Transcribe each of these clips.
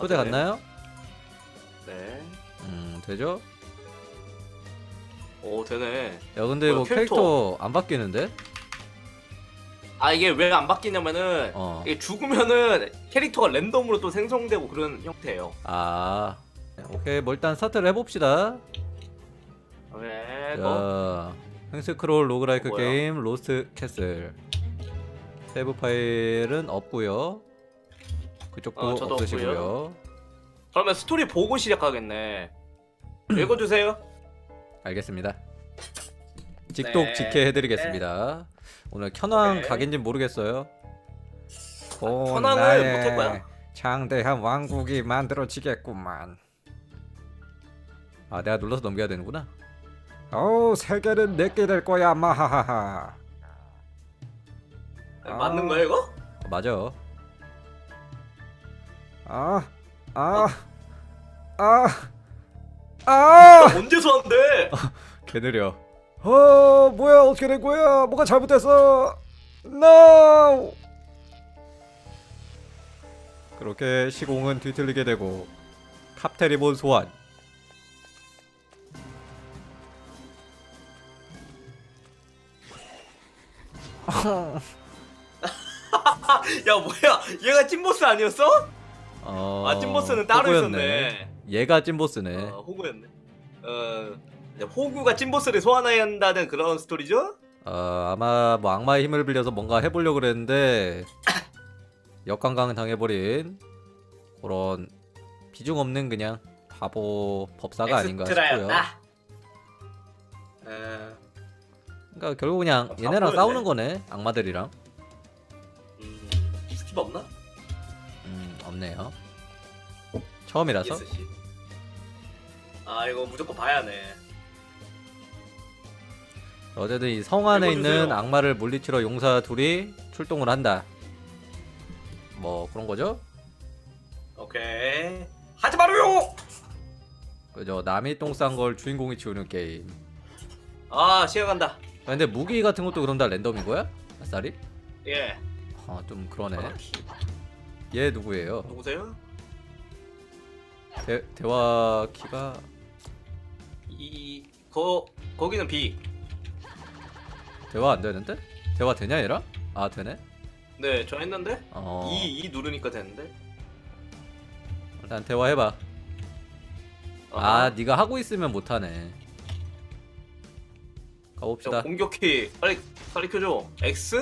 초대 네. 갔나요? 네. 음 되죠? 오 되네. 야 근데 뭐야, 이거 캐릭터. 캐릭터 안 바뀌는데? 아 이게 왜 안 바뀌냐면은 어. 이게 죽으면은 캐릭터가 랜덤으로 또 생성되고 그런 형태예요. 아 오케이 뭐 일단 스타트를 해봅시다 네. 거. 자 횡스크롤 로그라이크 뭐야? 게임 로스트 캐슬 세이브 파일은 없고요 그쪽도 어, 저도 없으시고요. 그러면 스토리 보고 시작하겠네. 읽어주세요. 알겠습니다 직독 네. 직해 해드리겠습니다 오늘 켠왕 오케이. 각인지 모르겠어요 켠왕을 나의 못할 거야. 장대한 왕국이 만들어지겠구만 아 내가 눌러서 넘겨야 되는구나 어우 세계는 내게 될 거야 마하하하 아. 맞는 거야 이거? 어, 맞아 아, 아, 아, 아, 언제서 한대? 개 느려. 어, 뭐야, 어떻게 된 거야? 뭐가 잘못됐어? No! 그렇게 시공은 뒤틀리게 되고 캅테리본 소환. 야 뭐야? 얘가 찐보스 아니었어? 어, 아 찐보스는 따로. 있었네. 얘가 찐보스네. 어, 호구였네. 어, 이제 호구가 찐보스를 소환해야 한다는 그런 스토리죠? 어, 아마 뭐 악마의 힘을 빌려서 뭔가 해보려고 그랬는데 역관광 당해버린 그런 비중 없는 그냥 바보 법사가 아닌가 싶고요. 엑스트라였다. 어, 그러니까 결국 그냥 아, 얘네랑 바보였네. 싸우는 거네 악마들이랑. 음, 스킵 없나? 음 없네요. 처음이라서. ESC. 아 이거 무조건 봐야 하네. 어쨌든 이 성 안에 읽어주세요. 있는 악마를 물리치러 용사 둘이 출동을 한다. 뭐 그런 거죠? 오케이. 하지 마루요. 그죠? 남이 똥 싼 걸 주인공이 치우는 게임. 아 시작한다. 아, 근데 무기 같은 것도 그럼 다 랜덤인 거야? 아싸리? 예. 아 좀 그러네. 얘 누구예요? 누구세요? 대, 대화 키가 이 거 거기는 B. 대화 안 되는데? 대화 되냐 얘랑? 아 되네. 네, 저 했는데 어. 이, 이 누르니까 되는데. 일단 대화 해봐. 아 네가 하고 있으면 못 하네. 저 가봅시다. 공격키 빨리 빨리 켜줘. X?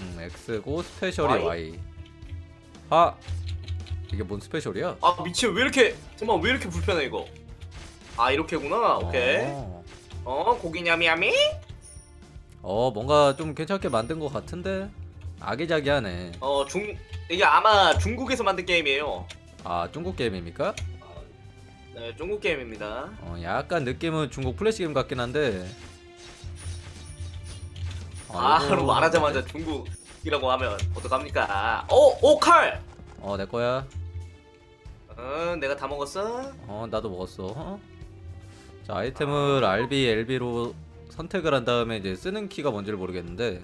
음 X고 스페셜이 Y? Y. 하 이게 뭔 스페셜이야? 아 미친 왜 이렇게 잠깐 왜 이렇게 불편해 이거? 아 이렇게구나. 오케이. 어. 어 고기냐미야미? 어 뭔가 좀 괜찮게 만든 것 같은데 아기자기하네. 어 중 이게 아마 중국에서 만든 게임이에요. 아 중국 게임입니까? 네, 중국 게임입니다. 어 약간 느낌은 중국 플래시 게임 같긴 한데. 아, 그럼 말하자마자 중국 이라고 하면 어떡합니까? 오, 오 칼. 어 내 거야. 응, 내가 다 먹었어. 어 나도 먹었어. 어? 자 아이템을 RB, LB로 선택을 한 다음에 이제 쓰는 키가 뭔지를 모르겠는데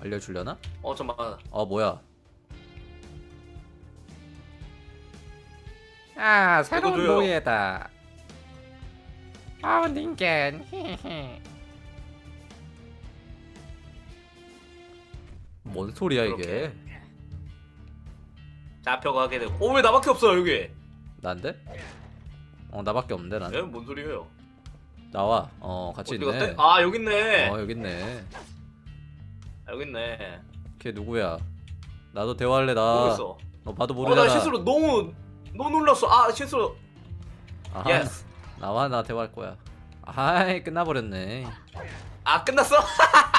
알려주려나? 어, 잠깐만. 어 뭐야? 아 새로운. 노예다. 아 닌겐. 뭔 소리야 이게? 잡혀가게 되고. 어, 왜 나밖에 없어 여기? 난데? 어 나밖에 없는데 난. 예? 뭔 소리예요? 나와. 어 같이 어디 있네. 갔대? 아 여기 있네. 어 여기 있네. 아, 여기 있네. 걔 누구야? 나도 대화할래 나. 모르겠어. 너 봐도 어, 모르잖아. 나 실수로 너무 너무 놀랐어. 아, 실수로. 아하, 예스. 나와 나 대화할 거야. 아이 끝나버렸네. 아, 끝났어?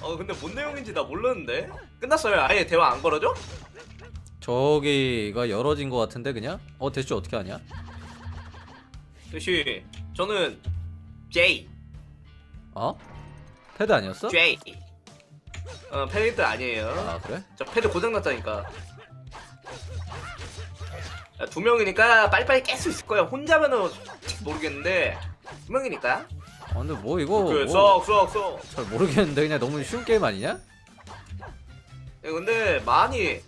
어, 근데 뭔 내용인지 나 몰랐는데. 끝났어요. 아예 대화 안 걸어줘? 저기가 열어진 것 같은데 그냥? 어 대충 어떻게 하냐? 역시 저는 J. 어? 패드 아니었어? J. 어, 패드 아니에요. 아 그래? 저 패드 고장 났다니까. 야, 두 명이니까 빨리빨리 깰 수 있을 거야. 혼자면은 모르겠는데 두 명이니까. 아 근데 뭐 이거 그 뭐, 쏙, 쏙, 쏙. 잘 모르겠는데 그냥 너무 쉬운 게임 아니냐? 야, 근데 많이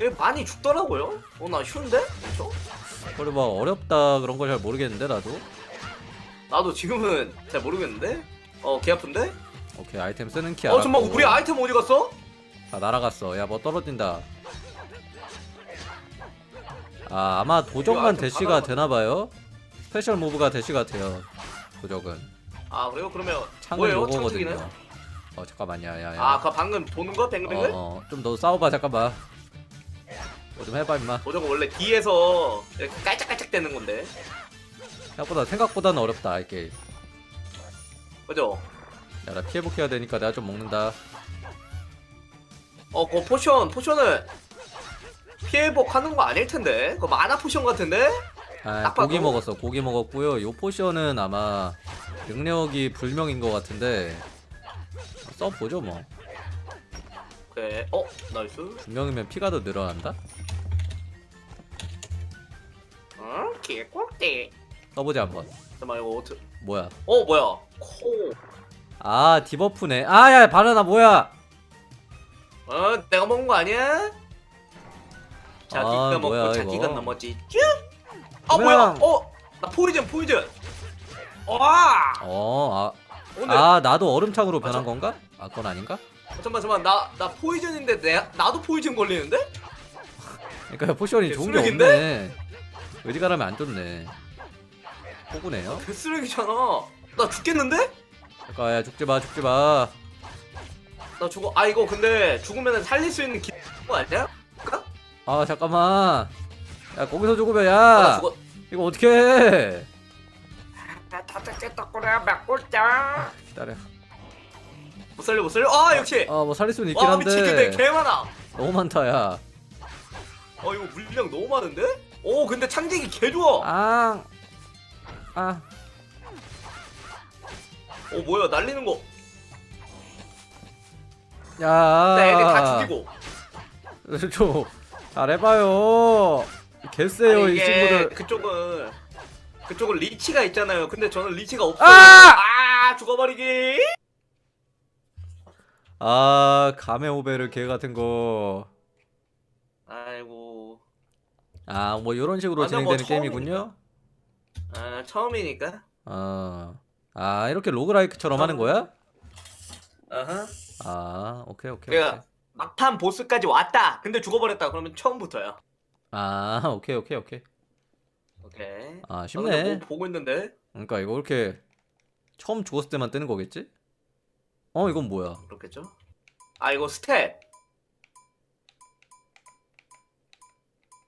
얘 많이 죽더라고요. 어 나 쉬운데? 그쵸? 그래 막 어렵다 그런 걸 잘 모르겠는데 나도. 나도 지금은 잘 모르겠는데. 어개 아픈데? 오케이 아이템 쓰는 키어 알았고. 잠깐 우리 아이템 어디 갔어? 아 날아갔어. 야 뭐 떨어진다. 아 아마 아이템 대시가 받아가- 되나봐요. 스페셜 무브가 대시가 돼요. 도적은 아 그래요? 그러면 창은 뭐예요? 요거거든요. 창직이는? 어 잠깐만요. 야야. 아그 방금 도는 거 뱅글뱅글? 어, 좀더 싸워봐 잠깐만. 뭐 좀 해봐 임마. 도저가 원래 뒤에서 이렇게 깔짝깔짝 되는 건데. 생각보다 생각보다는 어렵다 이 게임. 그죠? 야나 피해 복 해야 되니까 내가 좀 먹는다. 어, 그 포션, 포션을 피해복 하는 거 아닐 텐데? 그 마나 포션 같은데? 아딱 고기. 먹었어 고기 먹었고요. 요 포션은 아마 능력이 불명인 것 같은데 써 보죠 뭐. 그래. 어, 나이스. 분명이면 피가 더 늘어난다? 응? 개꿀띠. 써보자 한번 잠깐만, 이거 어떻게. 뭐야 어, 뭐야. 코. 아 디버프네 아야 바나나 뭐야 어, 내가 먹은 거 아니야? 자기가 아, 먹고 뭐야, 자기가 이거. 넘었지. 쭉! 아, 그냥- 뭐야? 어, 나 포이즌, 포이즌. 와! 어아 오늘 아, 나도 얼음창으로 변한 맞아. 건가? 아 그건 아닌가? 잠깐만, 잠깐만. 나, 나 포이즌인데 내, 나도 포이즌 걸리는데? 그러니까 포션이 좋은 게 쓰레기인데? 없네 의지가라면 안 좋네 호구네요 개쓰레기잖아. 나 죽겠는데? 잠깐 야 죽지 마 죽지 마 나 죽어. 아, 이거 근데 죽으면 살릴 수 있는 기거 아니야? 아 잠깐만 야 거기서 죽으면 아, 야나 죽어. 이거 어떻게 해 다tak지 떡고래 막골자. 기다려 못 살려 못 살려. 아 역시. 아 뭐 살릴 수는 있긴 와 근데 한데 개 많아. 너무 많다 야 어 이거 물량 너무 많은데? 오 근데 창직이 개 좋아. 아. 아. 오 뭐야 날리는 거. 야. 나 애들 다 죽이고. 좀 잘해봐요. 개쎄요 이 친구들. 그쪽은 그쪽은 리치가 있잖아요. 근데 저는 리치가 없어요. 아! 아 죽어버리기. 아 가메오베르 개 같은 거. 아이고. 아 뭐 이런 식으로 아, 근데 뭐 진행되는 게임이군요. 아 처음이니까. 어. 아 이렇게 로그라이크처럼 하는 거야? 어허. 아 오케이 오케이. 내가 오케이. 막판 보스까지 왔다. 근데 죽어버렸다. 그러면 처음부터야. 아 오케이 오케이 오케이. 오케이. 아 아, 근데 쉽네. 뭐 보고 있는데 그러니까 이거 이렇게 처음 죽었을 때만 뜨는 거겠지? 어 이건 뭐야? 그렇겠죠? 아 이거 스탯.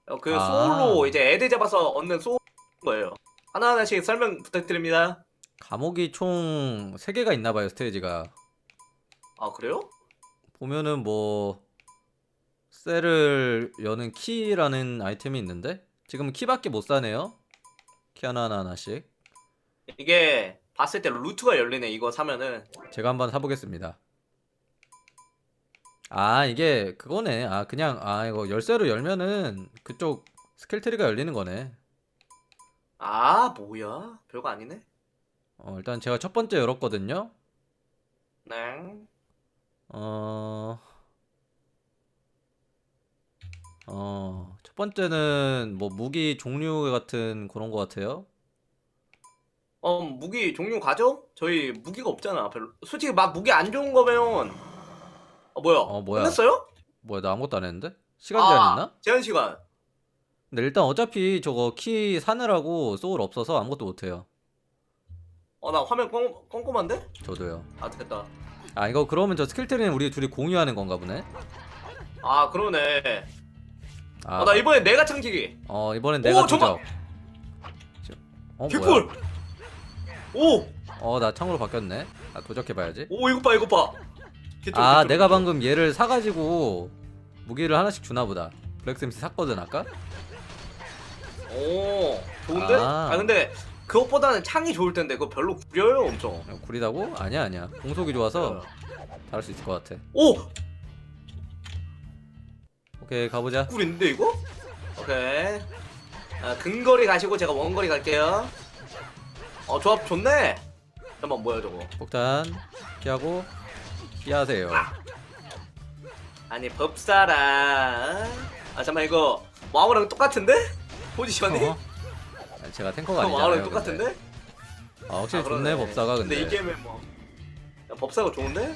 어, 그 아. 소울로 이제 애들 잡아서 얻는 소울 거예요. 하나 하나씩 설명 부탁드립니다. 감옥이 총 3개가 있나 봐요, 스테이지가. 아 그래요? 보면은 뭐 셀을 여는 키라는 아이템이 있는데 지금 키밖에 못 사네요. 키 하나 하나 하나씩. 이게 봤을 때 루트가 열리네. 이거 사면은 제가 한번 사보겠습니다. 아 이게 그거네. 아 그냥 아 이거 열쇠로 열면은 그쪽 스킬 트리가 열리는 거네. 아 뭐야? 별거 아니네. 어 일단 제가 첫 번째 열었거든요. 네. 어. 어, 첫 번째는 뭐 무기 종류 같은 그런 거 같아요. 어 무기 종류 가져? 저희 무기가 없잖아. 별로. 솔직히 막 무기 안 좋은 거면 어 뭐야? 어, 뭐야? 끝났어요? 뭐야, 나 아무것도 안 했는데? 시간 제한 있나? 제한 시간. 근데 일단 어차피 저거 키 사느라고 소울 없어서 아무것도 못 해요. 어 나 화면 꼼, 꼼꼼한데? 저도요. 아 됐다. 아, 이거 그러면 저 스킬 트리는 우리 둘이 공유하는 건가 보네. 아 그러네. 아, 어, 나 이번에 내가 창직이. 어, 이번엔 내가 오. 지금- 어, 뭐야? 개꿀. 오, 어, 나 창으로 바뀌었네. 아, 도적해봐야지. 오 이거 봐 이거 봐. 개쩔, 아, 개쩔, 내가 개쩔. 방금 얘를 사가지고 무기를 하나씩 주나 보다. 블랙샘스 샀거든 아까. 오 좋은데? 아. 아. 근데 그것보다는 창이 좋을 텐데 그거 별로 구려요 엄청. 어, 구리다고? 아니야 아니야. 공속이 좋아서 다를 수 있을 것 같아. 오 오케이 가보자. 꿀인데 이거? 오케이. 아, 근거리 가시고 제가 원거리 갈게요. 어 조합 좋네. 잠깐만 뭐야 저거? 폭탄 피하고 피하세요. 아니 법사라. 아 잠깐 이거 와우랑 똑같은데? 포지션이? 어? 아니, 제가 탱커가 아니잖아요. 와우랑 근데. 똑같은데? 아 확실히 아, 좋네. 법사가 근데. 근데 이 게임에 뭐 야, 법사가 좋은데?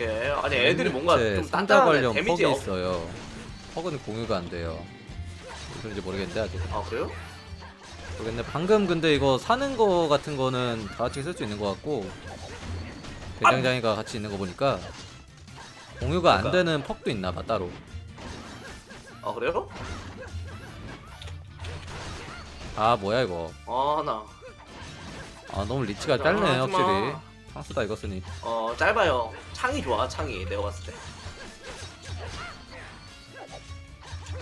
오케이 아니 애들이 뭔가 제좀 단단하네 관련 데미지 퍽이 없... 있어요. 퍽은 공유가 안 돼요. 무슨 소리인지 모르겠는데 아직. 아 그래요? 모르겠네. 방금 근데 이거 사는 거 같은 거는 다 같이 쓸 수 있는 것 같고 대장장이가 같이 있는 거 보니까 공유가 안 그러니까. 되는 퍽도 있나 봐 따로. 아 그래요? 아 뭐야 이거. 아나 아 너무 리치가 아, 짧네 하지마. 확실히. 상수다 이거 쓰니. 어 짧아요 창이 좋아 창이 내가 봤을 때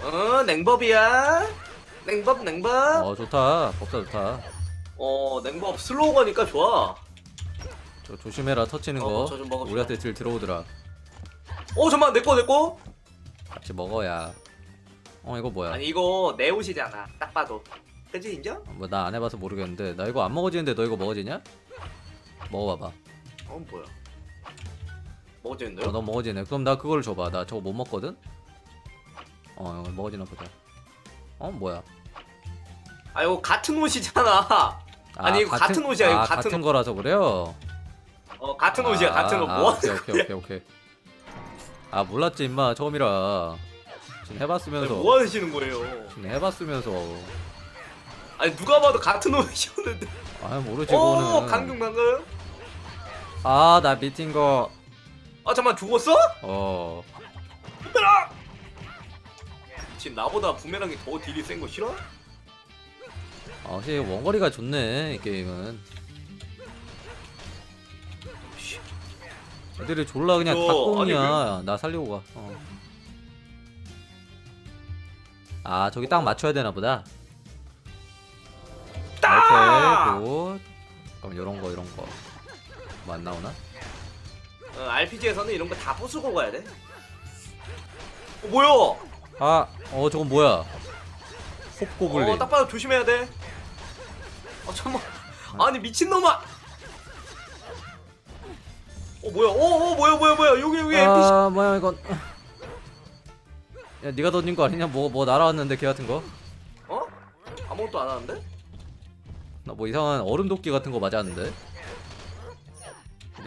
어, 냉법이야. 냉법, 냉법. 어 좋다. 법사 좋다. 어, 냉법 슬로우거니까 좋아. 저 조심해라 터치는 어, 거. 저좀 먹읍시다. 우리한테 딜 들어오더라. 어, 잠만 내 거, 내 거. 같이 먹어야. 어 이거 뭐야? 아니 이거 내 옷이잖아. 딱 봐도. 그지 인정? 뭐 나 안 해봐서 모르겠는데 나 이거 안 먹어지는데 너 이거 먹어지냐? 먹어봐봐. 어, 뭐야? 먹어지는데요? 어, 너 먹어지네. 그럼 나 그걸 줘봐. 나 저거 못 먹거든. 어 이거 먹어지나 보자. 어 뭐야? 아, 이거 같은 옷이잖아. 아, 아니, 이거 같은 옷이야, 이거 아, 같은 같은 거라서 그래요. 어, 같은 옷이야, 아, 같은 옷. 아, 뭐 오케이 오케이? 오케이 오케이. 아 몰랐지 임마 처음이라. 지금 아니, 해봤으면서. 뭐 하시는 거예요? 지금 해봤으면서. 아니, 누가 봐도 같은 옷이었는데. 아 모르지 오, 그거는. 강경, 강경. 아 나 미팅 거. 아, 잠만 죽었어? 어. 부메랑! 지금 나보다 부메랑이 더 딜이 센 거 싫어? 아, 확실히 원거리가 좋네 이 게임은. 애들이 졸라 그냥 저, 닭공이야. 나 살리고 가. 어. 아 저기 딱 맞춰야 되나 보다. 딱! 오케이 굿. 그럼 이런 거 이런 거. 뭐 안 나오나? 어, RPG에서는 이런 거 다 부수고 가야 돼. 어, 뭐야? 아, 어 저건 뭐야? 홉고블린. 어, 딱 봐도 조심해야 돼. 어, 잠만. 아니 미친놈아. 어, 뭐야? 어, 어, 뭐야, 뭐야, 뭐야? 여기 여기 NPC. 아 뭐야 이건. 야 네가 던진 거 아니냐? 뭐 뭐 날아왔는데 걔 같은 거? 어? 아무것도 안 하는데? 나 뭐 이상한 얼음 도끼 같은 거 맞았는데?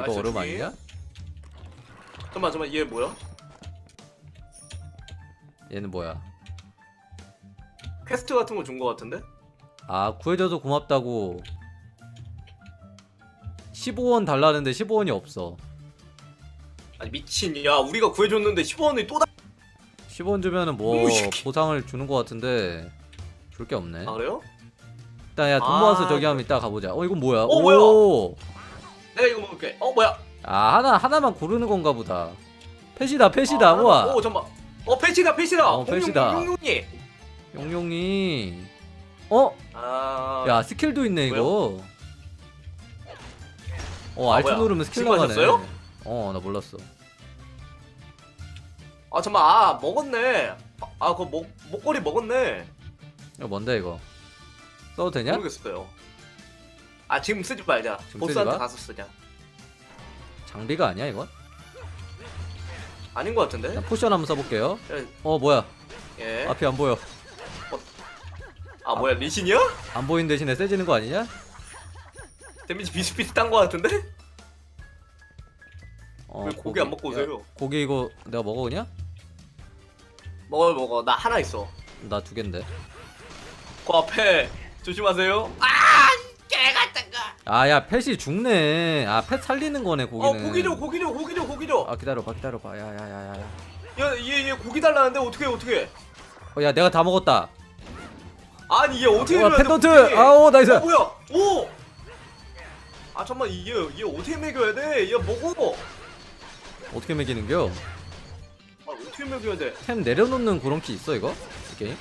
이거 나이스 얼음. 아니냐? 잠만, 잠만. 얘 뭐야? 얘는 뭐야? 퀘스트 같은 거 준 거 같은데? 아 구해줘서 고맙다고 15원 달라는데 15원이 없어 아니 미친. 야, 우리가 구해줬는데 10원이 또 다. 15원 주면은 뭐 오, 이 새끼. 보상을 주는 거 같은데 줄 게 없네 아 그래요? 일단 야돈 아, 모아서 저기 하면 이따 가보자 어 이건 뭐야 어, 뭐야? 오! 내가 이거 먹을게. 어, 뭐야? 아 하나 하나만 고르는 건가 보다 펫이다 펫이다 아, 우와 오, 잠만. 어, 패치다, 패치다. 어, 패치다. 용용이. 용용이 어? 아. 야 스킬도 있네 이거 어 아, 알트 뭐야? 누르면 스킬 지금 나가네 하셨어요? 어나 몰랐어 아 잠만 아 먹었네 아 그거 목 목걸이 먹었네 이거 뭔데 이거 써도 되냐? 모르겠어요 아 지금 쓰지 말자 지금 보스한테 마? 가서 쓰자 장비가 아니야 이건? 아닌 것 같은데 포션 한번 써볼게요 예. 어 뭐야 예. 앞이 안 보여 아 뭐야 리신이야? 안 보인 대신에 세지는 거 아니냐? 데미지 비슷비슷한 것 같은데? 어, 왜 고기 안 먹고 야, 오세요? 고기 이거 내가 먹어 그냥? 먹어 먹어 나 하나 있어 나 두 갠데 그 앞에 조심하세요 아 아야 펫이 죽네 아펫 살리는 거네 어 고기는 고기 줘 고기 줘 고기 줘 고기 줘야얘얘 아 기다려봐 기다려봐 야야야야야 얘 고기 달라는데 어떻게 어떻게 어, 야 내가 다 먹었다 아니 얘 어떻게 와 펜던트 고기? 아오 나이스 어 뭐야 오! 아 잠만 얘, 얘 어떻게 먹여야 돼? 얘 먹어 어떻게 먹이는겨? 아 어떻게 먹여야 돼? 템 내려놓는 그런 키 있어 이거? 이 게임?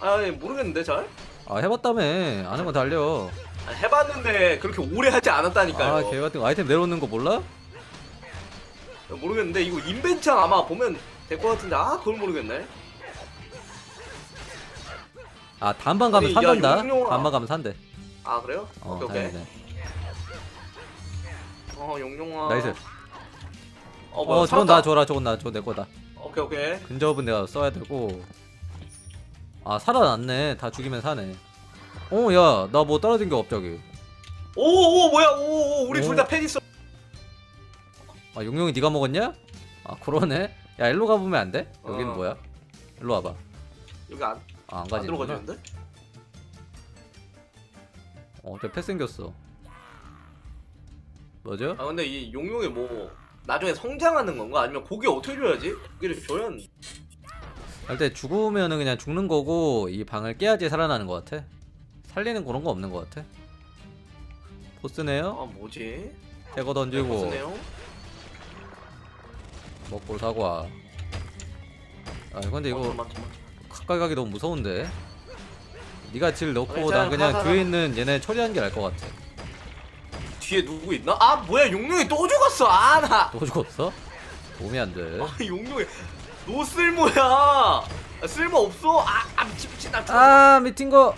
아니 모르겠는데 잘? 아 해봤다며 아는 거 달려 아, 해봤는데 그렇게 오래 하지 않았다니까요. 아 개 같은 거 아이템 내려놓는 거 몰라? 모르겠는데 이거 인벤창 아마 보면 될 것 같은데. 아 그걸 모르겠네. 아 단방 가면 아니, 야, 산단다? 용룡아. 단방 가면 산대. 아 그래요? 어 오케이 오케이. 다행이네. 어 용용아. 나이스. 어 뭐야 어 저건 살았다. 나 줘라 저건 나저내 거다. 어 오케이 오케이. 근접은 내가 써야 되고. 아 살아났네. 다 죽이면 사네 어 야 나 뭐 떨어진 게 갑자기 오오 뭐야 오오 우리 오. 둘 다 팬 있어. 아 용용이 네가 먹었냐? 아 그러네 야 일로 가보면 안 돼? 여기는 어. 뭐야? 일로 와봐 여기 안, 아, 안 안 가지는구나 들어가지는데? 어, 저패 생겼어. 뭐죠? 아 근데 이 용용이 뭐 나중에 성장하는 건가? 아니면 고기 어떻게 줘야지? 고기를 줘야 일단 죽으면은 그냥 죽는 거고 이 방을 깨야지 살아나는 것 같아. 살리는 그런 거 없는 것 같아. 보스네요. 아 뭐지? 태거 던지고 보스네요. 먹고 사과. 아 근데 어, 이거 잠깐만, 잠깐만. 가까이 가기 너무 무서운데. 네가 질 넣고 아니, 난 자, 그냥 가, 뒤에 가. 있는 얘네 처리한 게 나을 것 같아. 뒤에 누구 있나? 아 뭐야 용용이 또 죽었어 아 나. 또 죽었어? 도움이 안 돼. 아 용용이 노 쓸모야. 아, 쓸모 없어. 아, 아 미친 미친 나. 죽었어. 아 미친 거.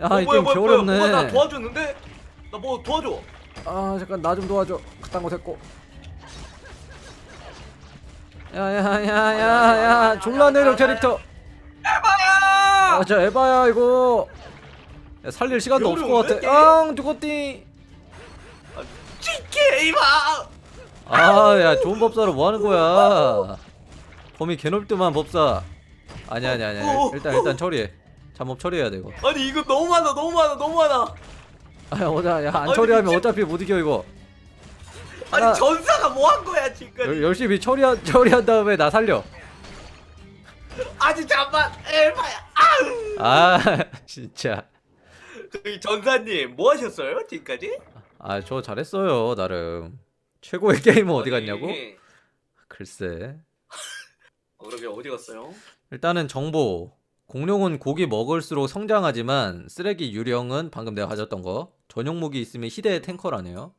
야 어, 이 뭐야 게임 뭐야 개 뭐야 뭐야 나 어렵네. 도와줬는데? 나 뭐 도와줘. 아 잠깐 나 좀 도와줘. 그딴 거 됐고. 야야야야야 졸라 내려 캐릭터. 에바야. 아저 에바야 이거. 야, 살릴 시간도 없을 것 같아. 앙 죽었디 찌개 이마. 아야 좋은 법사로 뭐 하는 거야? 범위 개넓더만 법사. 아니 아니 아니 아니 일단 일단 처리해 잠업 처리해야 돼 이거 아니 이거 너무 많아 너무 많아 너무 많아. 아야 어자 야안 아니, 처리하면 미친- 어차피 못 이겨 이거 아니 하나- 전사가 뭐 한 거야 지금? 열- 열심히 처리한 처리한 다음에 나 살려 아니 잠만 에바야. 아우. 아 진짜 저기 전사님 뭐 하셨어요 지금까지? 아 저 잘했어요 나름 최고의 게이머 어디 갔냐고? 아니, 글쎄 어, 그러게 어디 갔어요? 일단은 정보 공룡은 고기 먹을수록 성장하지만 쓰레기 유령은 방금 내가 가졌던 거 전용 무기 있으면 희대의 탱커라네요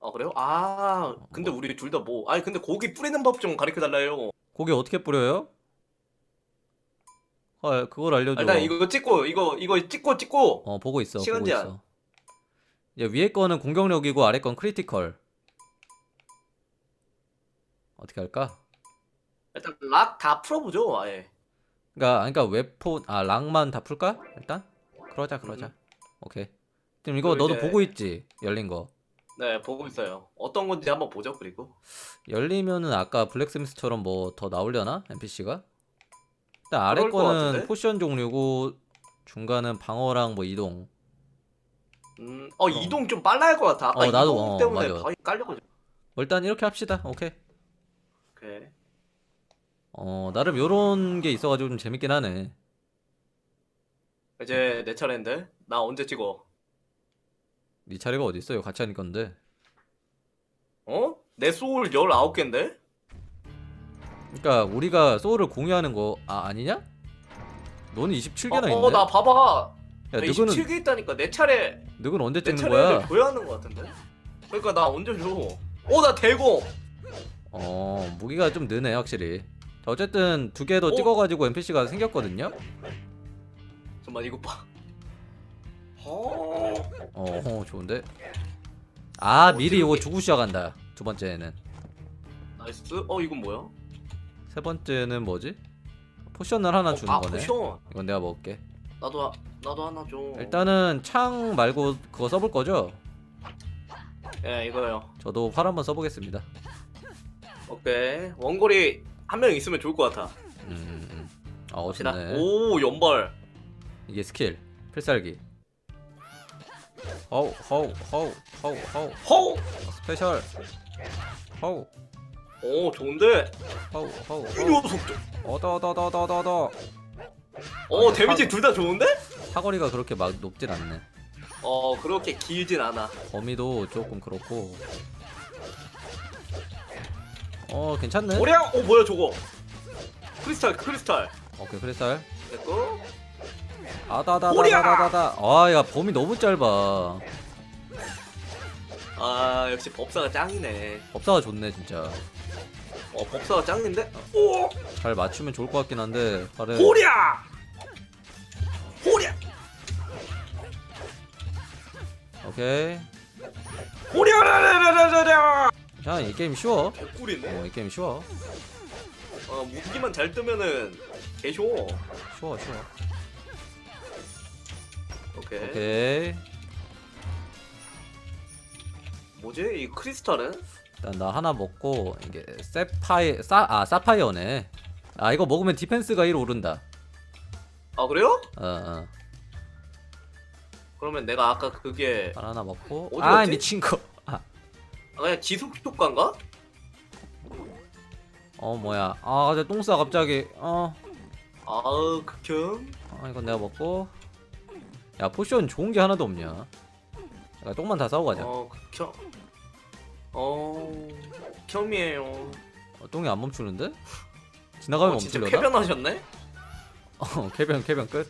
아 그래요? 아 근데 우리 둘 다 뭐? 아니 근데 고기 뿌리는 법 좀 가르쳐 달라요. 고기 어떻게 뿌려요? 아 그걸 알려줘 일단 이거 찍고 이거 이거 찍고 찍고. 어 보고 있어 시간 보고 제한. 있어 야, 위에 거는 공격력이고 아래 건 크리티컬 어떻게 할까? 일단 락 다 풀어보죠 아예. 그러니까 그러니까 웹폰 아 락만 다 풀까? 일단 그러자 그러자 음. 오케이 지금 이거 너도 이제- 보고 있지 열린 거 네 보고 있어요. 어떤 건지 한번 보죠 그리고. 열리면은 아까 블랙스미스처럼 뭐 더 나오려나 NPC가? 일단 아래 그럴 것 거는 같은데? 포션 종류고 중간은 방어랑 뭐 이동 음, 어, 이동 좀 빨라야 할 것 같아. 아까 어, 나도, 이동 어, 때문에 맞아. 바위 깔려가지고. 뭐 일단 이렇게 합시다 오케이. 어 나름 요런 게 있어가지고 좀 재밌긴 하네 이제 내 차례인데 나 언제 찍어? 네 차례가 어디 있어요 같이 하는 건데 어? 내 소울 19개인데? 그러니까 우리가 소울을 공유하는 거 아 아니냐? 너는 27개나 어, 있네 어, 나 봐봐. 야 나 너는 27개 있다니까 내 차례 너는 언제 내 찍는 차례를 거야? 줘야 하는 것 같은데? 그러니까 나 언제 줘? 어, 나 대공. 어 무기가 좀 느네 확실히 자, 어쨌든 두 개더 어? 찍어가지고 NPC가 생겼거든요 잠만 이거 봐. 어. 어, 어 좋은데 아 어, 미리 이거 이- 주고 시작한다 두 번째는 나이스. 어, 이건 뭐야? 세 번째는 뭐지? 포션을 하나 어, 주는 아, 거네 포션. 이건 내가 먹을게 나도 하- 나도 하나 줘. 일단은 창 말고 그거 써볼 거죠? 예, 이거요. 저도 활 한번 써보겠습니다 오케이. 원거리 한 명 있으면 좋을 것 같아. 음, 음, 음. 아 갑시다. 오, 연발. 이게 스킬 필살기 허우 허우 허우 허우 허우 허우. 스페셜 허우 오, 좋은데. 허우 허우 이 허우 녀석. 얻어 얻어 얻어 얻어 얻어 얻어 어, 아, 데미지 사- 둘다 좋은데? 사거리가 그렇게 막 높진 않네 어, 그렇게 길진 않아. 범위도 조금 그렇고 어 괜찮네 오량. 어, 뭐야 저거? 크리스탈, 크리스탈. 오케이 크리스탈 됐고. 아다다다다다다 아야 범위 너무 짧아 아, 역시 법사가 짱이네. 법사가 좋네 진짜 어, 법사가 짱인데? 오, 잘 맞추면 좋을 것 같긴 한데 발에 호랴. 호랴. 오케이 호랴라라라라라. 자이 게임 쉬워 개꿀이네. 어이 게임 쉬워 어 무기만 잘 뜨면은 개쇼. 쉬워 쉬워 오케이. 오케이 뭐지 이 크리스탈은? 일단 나 하나 먹고 이게 세파이 싸아 사파이어네 아 이거 먹으면 디펜스가 1 오른다 아 그래요? 어어 그러면 내가 아까 그게 하나 먹고 어디 아 갔지? 미친 거 아, 아, 그냥 지속 효과인가? 어 뭐야 아 근데 똥싸 갑자기 어 아우 극혐. 아, 이건 내가 먹고 야 포션 좋은 게 하나도 없냐 야 똥만 다 싸고 가자 어 극혐. 어 극혐이에요. 어, 똥이 안 멈추는데? 지나가면 어, 진짜 멈추려나? 쾌변하셨네? 어 쾌변 쾌변 끝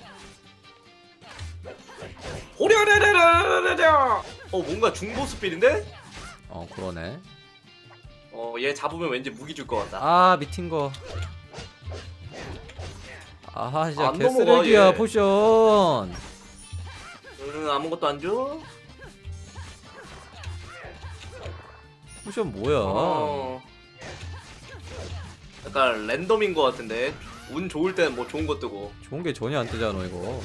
호랴랴랴랴랴랴. 어 뭔가 중보스필인데? 어 그러네 어 얘 잡으면 왠지 무기 줄 것 같다. 아 미친 거. 아 진짜 안 넘어가, 개쓰레기야 얘. 포션. 응 아무것도 안 줘? 포션 뭐야? 어. 약간 랜덤인 것 같은데 운 좋을 때는 뭐 좋은 거 뜨고. 좋은 게 전혀 안 뜨잖아 이거.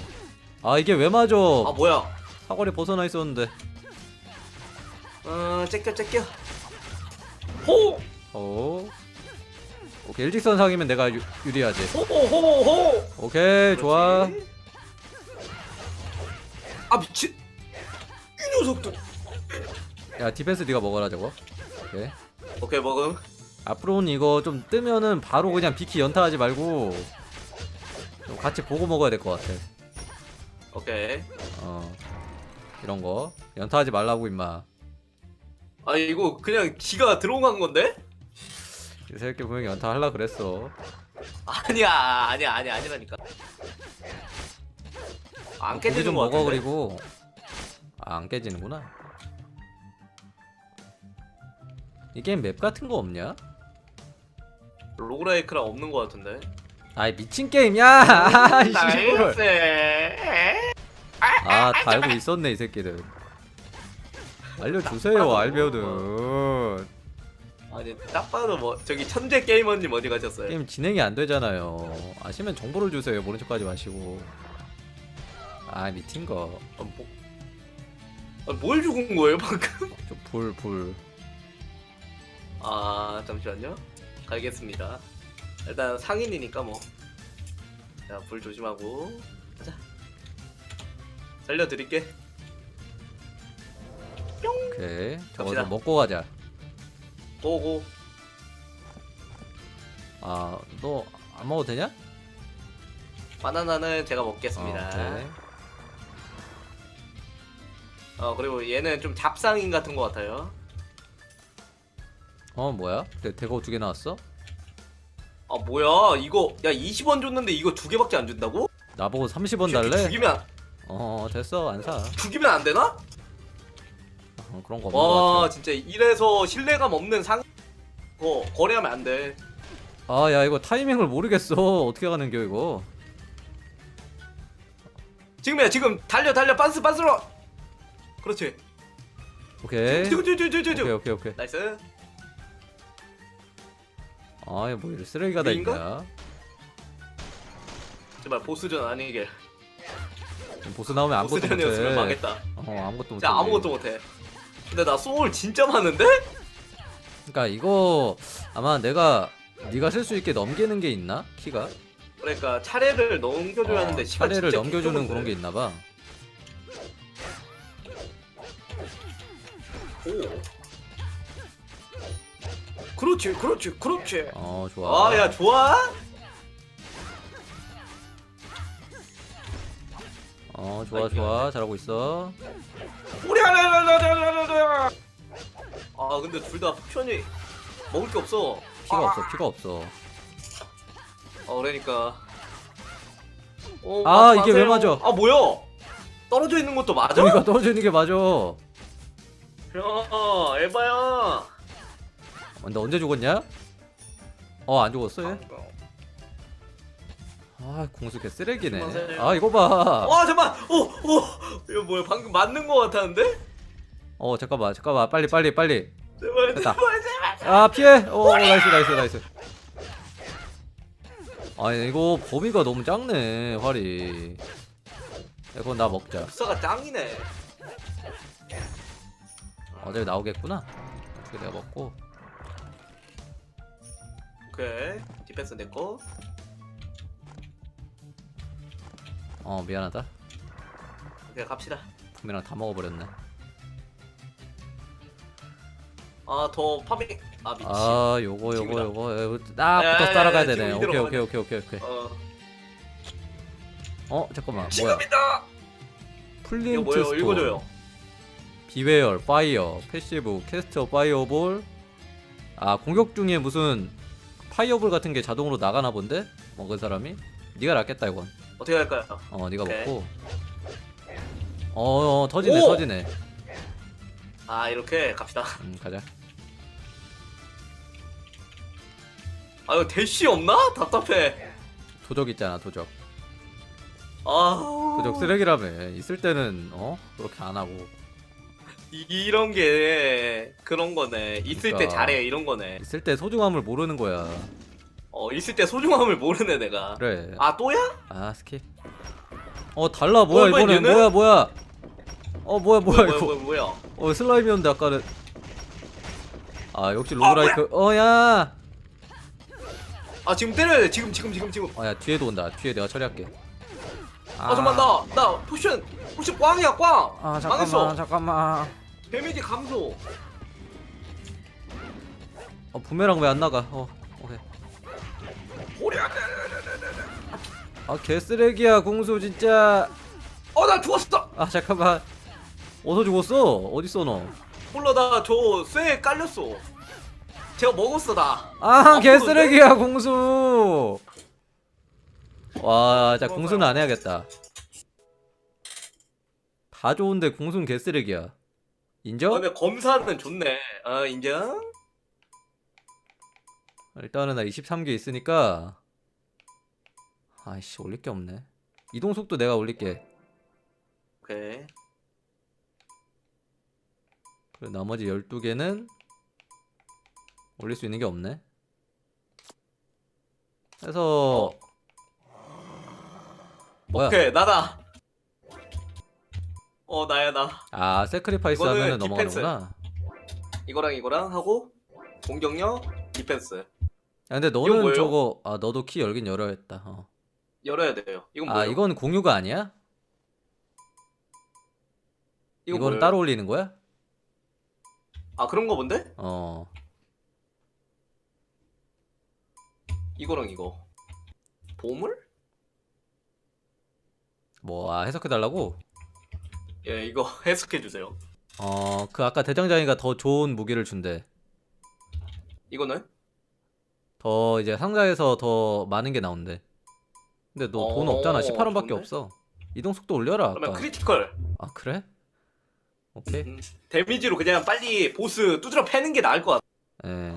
아 이게 왜 맞아? 아 뭐야? 사거리 벗어나 있었는데. 어 째껴 째껴. 호! 어. 오케이 일직선 상이면 내가 유, 유리하지. 호호호호! 오케이 좋아. 아 미친! 이 녀석들! 야 디펜스 네가 먹어라 저거. 오케이. 오케이 먹음. 앞으로는 이거 좀 뜨면은 바로 그냥 비키 연타하지 말고 좀 같이 보고 먹어야 될 것 같아. 오케이. 어. 이런 거 연타하지 말라고 임마. 아 이거 그냥 기가 들어간 건데? 이 새끼 분명히 연타 할라 그랬어. 아니야 아니야 아니야 아니라니까. 안 고기 깨지는 좀 거 먹어 같은데? 그리고 아, 안 깨지는구나. 이 게임 맵 같은 거 없냐? 로그라이크랑 없는 거 같은데. 아이 미친 게임이야. 아, 이 씨발. 나이스. 아, 다 알고 있었네 이 새끼들. 알려주세요 알비오든. 아니 딱 봐도 뭐 저기 천재 게이머님 어디 가셨어요? 게임 진행이 안 되잖아요. 아시면 정보를 주세요. 모른 척하지 마시고. 아 미친 거. 아, 뭐, 아, 뭘 죽은 거예요 방금? 저불 불. 아 잠시만요. 가겠습니다. 일단 상인이니까 뭐. 자, 불 조심하고. 가자. 살려드릴게. 오케이. 저거 갑시다. 좀 먹고 가자. 고고. 아 너 안 먹어도 되냐? 바나나는 제가 어, 먹겠습니다. 오케이. 어, 그리고 얘는 좀 잡상인 같은 것 같아요. 어 뭐야? 대, 대거 두 개 나왔어? 아 뭐야 이거 야 20원 줬는데 이거 두 개밖에 안 준다고? 나보고 30원 이렇게 달래? 죽이면 어 됐어 안 사. 죽이면 안 되나? 어, 그런 거 없는 거와 같아. 진짜 이래서 신뢰감 없는 상 거, 거래하면 안 돼. 아 야 이거 타이밍을 모르겠어. 어떻게 가는 겨 이거? 지금이야 지금 달려 달려 빤스 빤스로. 그렇지. 오케이. 오케이 오케이 오케이. 나이스. 아 이거 뭐 이런 쓰레기가 다? 있냐? 제발 보스전 아니게. 보스 나오면 아무것도 보스전이었으면 못해. 망했다. 어 아무것도 못해. 진짜 아무것도 못해. 근데 나 소울 진짜 많은데? 그러니까 이거 아마 내가 네가 쓸 수 있게 넘기는 게 있나? 키가? 그러니까 차례를 넘겨줘야 하는데 어, 시간 차례를 진짜 넘겨주는. 그런 게 있나 봐. 오. 그렇지 그렇지 그렇지. 어 좋아. 아 야 좋아. 어 좋아 좋아 잘하고 있어. 우리야라라라라라라. 아 근데 둘 다 포션이 먹을 게 없어. 피가 없어 피가 없어. 어 그러니까. 어, 아, 마- 이게 왜 마세요. 맞아? 아 뭐야? 떨어져 있는 것도 맞아? 그러니까 떨어져 있는 게 맞아. 야 에바야. 근데 언제 죽었냐? 어 안 죽었어 얘? 아 공수 개 쓰레기네. 조심하세요. 아 이거 봐. 와 잠깐. 오오 이거 뭐야 방금 맞는 거 같았는데? 어 잠깐만 잠깐만 빨리 빨리 빨리. 제발 됐다. 제발 제발. 아 피해. 오 나이스 나이스 나이스. 아니 이거 범위가 너무 작네 활이 이거 나 먹자 흡사가 짱이네. 어차피 나오겠구나 어떻게 내가 먹고 오케이. 디펜스 내 거. 어 미안하다 오케이 갑시다. 분이랑 다 먹어버렸네 아 더 파밍. 아. 아 요거 요거 지금이다. 요거 요거 야, 붙어 야, 따라가야 야, 되네 지금 오케이 이대로 오케이 오케이 오케이 오케이 어 어 잠깐만 뭐야 지금이다. 이거 플린트 뭐예요? 스톤 읽어줘요. 비웨어 파이어 패시브 캐스터 파이어볼 아 공격 중에 무슨 파이어볼 같은 게 자동으로 나가나 본데 먹은 사람이 네가 낫겠다 이건 어떻게 할까요? 어 네가 오케이. 먹고 어, 어 터지네 오! 터지네 아 이렇게 갑시다. 음 가자 아 이거 대시 없나? 답답해. 도적 있잖아 도적 아 도적 쓰레기라며 있을 때는 어 그렇게 안 하고 이- 이런 게 그런 거네. 있을 때 그러니까. 잘해 이런 거네. 있을 때 소중함을 모르는 거야 어 있을 때 소중함을 모르네 내가. 그래 아 또야? 아 스킵 어 달라 뭐야 어, 이번엔 이번엔 얘는? 뭐야 뭐야 어 뭐야 뭐야 뭐야 이거 뭐야 뭐야? 어 슬라임이었는데 아까는 아 역시 로그라이크 어야 아 지금 때려야 돼. 지금 지금 지금 지금. 어야 뒤에도 온다 뒤에 내가 처리할게 아, 잠깐만 나나 포션 포션 꽝이야 꽝. 아 망했어. 잠깐만 잠깐만 데미지 감소. 어 부메랑 왜 안 나가 어 오케이 오리 아 개쓰레기야 공수 진짜 어나 죽었어. 아 잠깐만 어디서 죽었어 어딨어 너 몰라 나저 쇠에 깔렸어. 제가 먹었어 나. 아 아, 개쓰레기야 공수 와 자 공수는 안 해야겠다 다 좋은데 공수는 개쓰레기야 어, 인정? 근데 검사는 좋네. 아 인정? 일단은 나 23개 있으니까 아이씨 올릴 게 없네 이동 속도 내가 올릴게 오케이. 그리고 나머지 12개는 올릴 수 있는 게 없네 어. 뭐야 오케이 나다. 어 나야 나. 아 세크리파이스 이거는 디펜스. 넘어가는구나 이거랑 이거랑 하고 공격력 디펜스 야, 근데 너는 뭐예요? 저거 아 너도 키 열긴 열어야겠다 어. 열어야 돼요. 이건 뭐예요? 아 이건 공유가 아니야? 이건 뭐예요? 따로 올리는 거야? 아 그런 거 본데? 어 이거랑 이거 보물? 뭐, 아, 해석해 달라고? 예 이거 해석해 주세요. 어, 그 아까 대장장이가 더 좋은 무기를 준대. 이거는? 더 이제 상자에서 더 많은 게 나온대. 근데 너 돈 어, 없잖아. 18원밖에 좋네. 없어. 이동 속도 올려라. 그러면 아까. 크리티컬 아, 그래? 오케이. 음, 데미지로 그냥 빨리 보스 두드려 패는 게 나을 것 같아. 예.